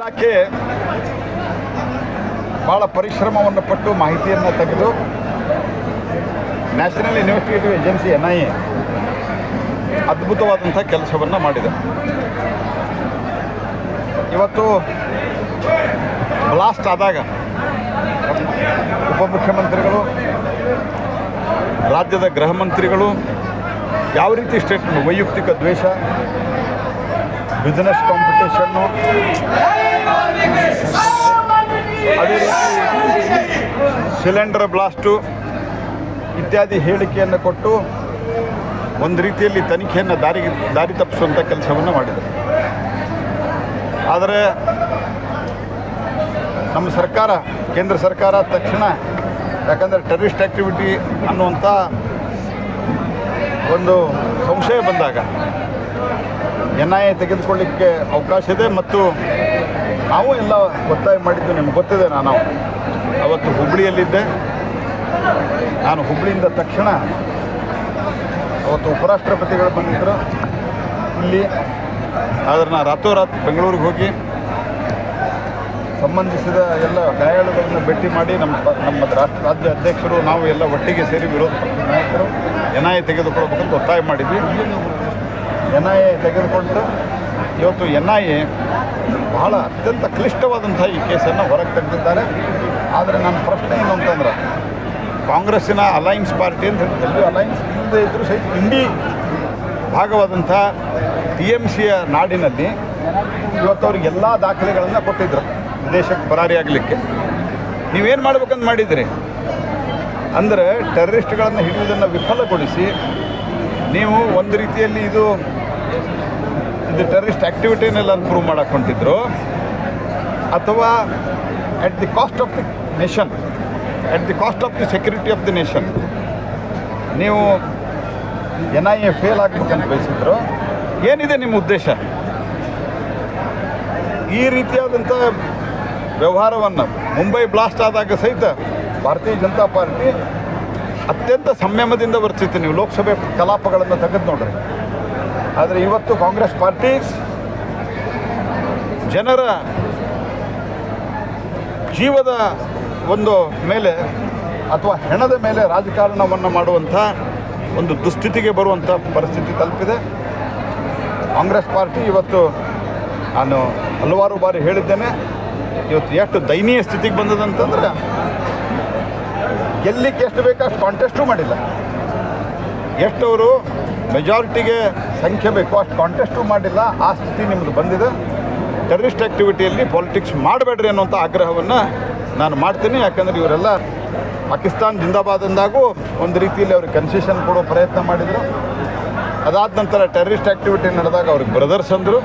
ಇಲಾಖೆ ಭಾಳ ಪರಿಶ್ರಮವನ್ನು ಪಟ್ಟು ಮಾಹಿತಿಯನ್ನು ತೆಗೆದು national investigative agency N I A ಅದ್ಭುತವಾದಂಥ ಕೆಲಸವನ್ನು ಮಾಡಿದೆ. ಇವತ್ತು ಬ್ಲಾಸ್ಟ್ ಆದಾಗ ಉಪಮುಖ್ಯಮಂತ್ರಿಗಳು, ರಾಜ್ಯದ ಗೃಹ ಮಂತ್ರಿಗಳು, ಯಾವ ರೀತಿ ಸ್ಟೇಟ್ಮೆಂಟ್ ವೈಯಕ್ತಿಕ ದ್ವೇಷ ಬಿಸ್ನೆಸ್ ಕಾಂಪಿಟೇಷನ್ನು ಸಿಲಿಂಡರ್ ಬ್ಲಾಸ್ಟು ಇತ್ಯಾದಿ ಹೇಳಿಕೆಯನ್ನು ಕೊಟ್ಟು ಒಂದು ರೀತಿಯಲ್ಲಿ ತನಿಖೆಯನ್ನು ದಾರಿ ದಾರಿ ತಪ್ಪಿಸುವಂಥ ಕೆಲಸವನ್ನು ಮಾಡಿದರು. ಆದರೆ ನಮ್ಮ ಸರ್ಕಾರ, ಕೇಂದ್ರ ಸರ್ಕಾರ ತಕ್ಷಣ ಯಾಕಂದರೆ ಟೆರರಿಸ್ಟ್ ಆ್ಯಕ್ಟಿವಿಟಿ ಅನ್ನುವಂಥ ಒಂದು ಸಂಶಯ ಬಂದಾಗ ಎನ್ ಐ ಎ ತೆಗೆದುಕೊಳ್ಳಿಕ್ಕೆ ಅವಕಾಶ ಇದೆ ಮತ್ತು ನಾವು ಎಲ್ಲ ಒತ್ತಾಯ ಮಾಡಿದ್ದು ನಿಮ್ಗೆ ಗೊತ್ತಿದೆ, ನಾನು ಅವತ್ತು ಹುಬ್ಬಳ್ಳಿಯಲ್ಲಿದ್ದೆ ನಾನು ಹುಬ್ಬಳ್ಳಿಯಿಂದ ತಕ್ಷಣ ಅವತ್ತು ಉಪರಾಷ್ಟ್ರಪತಿಗಳು ಬಂದಿದ್ದರು ಇಲ್ಲಿ ಆದರೆ ನಾನು ರಾತ್ರೋರಾತ್ರಿ ಬೆಂಗಳೂರಿಗೆ ಹೋಗಿ ಸಂಬಂಧಿಸಿದ ಎಲ್ಲ ಗಾಯಾಳುಗಳನ್ನು ಭೇಟಿ ಮಾಡಿ ನಮ್ಮ ನಮ್ಮ ರಾಷ್ಟ್ರ ರಾಜ್ಯ ಅಧ್ಯಕ್ಷರು, ನಾವು ಎಲ್ಲ ಒಟ್ಟಿಗೆ ಸೇರಿ ವಿರೋಧ ಪಕ್ಷದ ನಾಯಕರು, ಎನ್ ಐ ಎ ತೆಗೆದುಕೊಳ್ಬೇಕಂತ ಒತ್ತಾಯ ಮಾಡಿದ್ವಿ. ಎನ್ ಐ ಎ ತೆಗೆದುಕೊಂಡು ಇವತ್ತು ಎನ್ ಐ ಎ ಬಹಳ ಅತ್ಯಂತ ಕ್ಲಿಷ್ಟವಾದಂಥ ಈ ಕೇಸನ್ನು ಹೊರಗೆ ತೆಗೆದಿದ್ದಾರೆ. ಆದರೆ ನನ್ನ ಪ್ರಶ್ನೆ ಏನು ಅಂತಂದ್ರೆ ಕಾಂಗ್ರೆಸ್ಸಿನ ಅಲೈನ್ಸ್ ಪಾರ್ಟಿ ಅಂತ ಎಲ್ಲೂ ಅಲೈನ್ಸ್? ಹಿಂದೆ ಇದ್ದರೂ ಸಹಿತ ಇಂಡಿ ಭಾಗವಾದಂಥ ಟಿ ಎಂ ಸಿಯ ನಾಡಿನಲ್ಲಿ ಇವತ್ತು ಅವ್ರಿಗೆ ಎಲ್ಲ ದಾಖಲೆಗಳನ್ನು ಕೊಟ್ಟಿದ್ರು, ವಿದೇಶಕ್ಕೆ ಪರಾರಿಯಾಗಲಿಕ್ಕೆ ನೀವೇನು ಮಾಡ್ಬೇಕಂತ ಮಾಡಿದ್ರಿ? ಅಂದರೆ ಟೆರರಿಸ್ಟ್ಗಳನ್ನು ಹಿಡಿಯುವುದನ್ನು ವಿಫಲಗೊಳಿಸಿ ನೀವು ಒಂದು ರೀತಿಯಲ್ಲಿ ಇದು ಇದು ಟೆರರಿಸ್ಟ್ ಆ್ಯಕ್ಟಿವಿಟಿನೆಲ್ಲ ಪ್ರೂವ್ ಮಾಡಕ್ಕೆ ಹೊಂಟಿದ್ರು. ಅಥವಾ at the cost of the nation at the cost of the security of the nation ನೀವು ಎನ್ ಐ ಎ ಫೇಲ್ ಆಗಬೇಕಂತ ಬಯಸಿದ್ರು. ಏನಿದೆ ನಿಮ್ಮ ಉದ್ದೇಶ? ಈ ರೀತಿಯಾದಂಥ ವ್ಯವಹಾರವನ್ನು ಮುಂಬೈ ಬ್ಲಾಸ್ಟ್ ಆದಾಗ ಸಹಿತ ಭಾರತೀಯ ಜನತಾ ಪಾರ್ಟಿ ಅತ್ಯಂತ ಸಂಯಮದಿಂದ ವರ್ತಿತ್ತು ನೀವು ಲೋಕಸಭೆ ಕಲಾಪಗಳನ್ನು ತೆಗೆದು ನೋಡ್ರಿ. ಆದರೆ ಇವತ್ತು ಕಾಂಗ್ರೆಸ್ ಪಾರ್ಟಿ ಜನರ ಜೀವದ ಒಂದು ಮೇಲೆ ಅಥವಾ ಹೆಣದ ಮೇಲೆ ರಾಜಕಾರಣವನ್ನು ಮಾಡುವಂಥ ಒಂದು ದುಸ್ಥಿತಿಗೆ ಬರುವಂಥ ಪರಿಸ್ಥಿತಿ ತಲುಪಿದೆ. ಕಾಂಗ್ರೆಸ್ ಪಾರ್ಟಿ ಇವತ್ತು ನಾನು ಹಲವಾರು ಬಾರಿ ಹೇಳಿದ್ದೇನೆ. ಇವತ್ತು ಎಷ್ಟು ದಯನೀಯ ಸ್ಥಿತಿಗೆ ಬಂದದಂತಂದ್ರೆ ಗೆಲ್ಲಿಕ್ಕೆ ಎಷ್ಟು ಬೇಕಾ ಕಾಂಟೆಸ್ಟೂ ಮಾಡಿಲ್ಲ. ಎಷ್ಟವರು ಮೆಜಾರಿಟಿಗೆ ಸಂಖ್ಯೆ ಬೇಕು. ಅಷ್ಟು ಕಾಂಟೆಸ್ಟು ಮಾಡಿಲ್ಲ. ಆ ಸ್ಥಿತಿ ನಿಮ್ಮದು ಬಂದಿದೆ. ಟೆರರಿಸ್ಟ್ ಆ್ಯಕ್ಟಿವಿಟಿಯಲ್ಲಿ ಪಾಲಿಟಿಕ್ಸ್ ಮಾಡಬೇಡ್ರಿ ಅನ್ನೋಂಥ ಆಗ್ರಹವನ್ನು ನಾನು ಮಾಡ್ತೀನಿ. ಯಾಕಂದರೆ ಇವರೆಲ್ಲ ಪಾಕಿಸ್ತಾನ್ ಜಿಂದಾಬಾದ್ ಅಂದಾಗೂ ಒಂದು ರೀತಿಯಲ್ಲಿ ಅವ್ರಿಗೆ ಕನ್ಸೆಷನ್ ಕೊಡೋ ಪ್ರಯತ್ನ ಮಾಡಿದರು. ಅದಾದ ನಂತರ ಟೆರರಿಸ್ಟ್ ಆ್ಯಕ್ಟಿವಿಟಿ ನಡೆದಾಗ ಅವ್ರಿಗೆ ಬ್ರದರ್ಸ್ ಅಂದರು.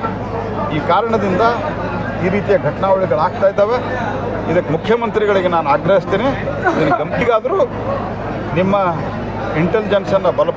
ಈ ಕಾರಣದಿಂದ ಈ ರೀತಿಯ ಘಟನಾವಳಿಗಳಾಗ್ತಾ ಇದ್ದಾವೆ. ಇದಕ್ಕೆ ಮುಖ್ಯಮಂತ್ರಿಗಳಿಗೆ ನಾನು ಆಗ್ರಹಿಸ್ತೀನಿ. ಇದನ್ನು ಗಮನಿಗಾದರೂ ನಿಮ್ಮ ಇಂಟೆಲಿಜೆನ್ಸನ್ನು ಬಲ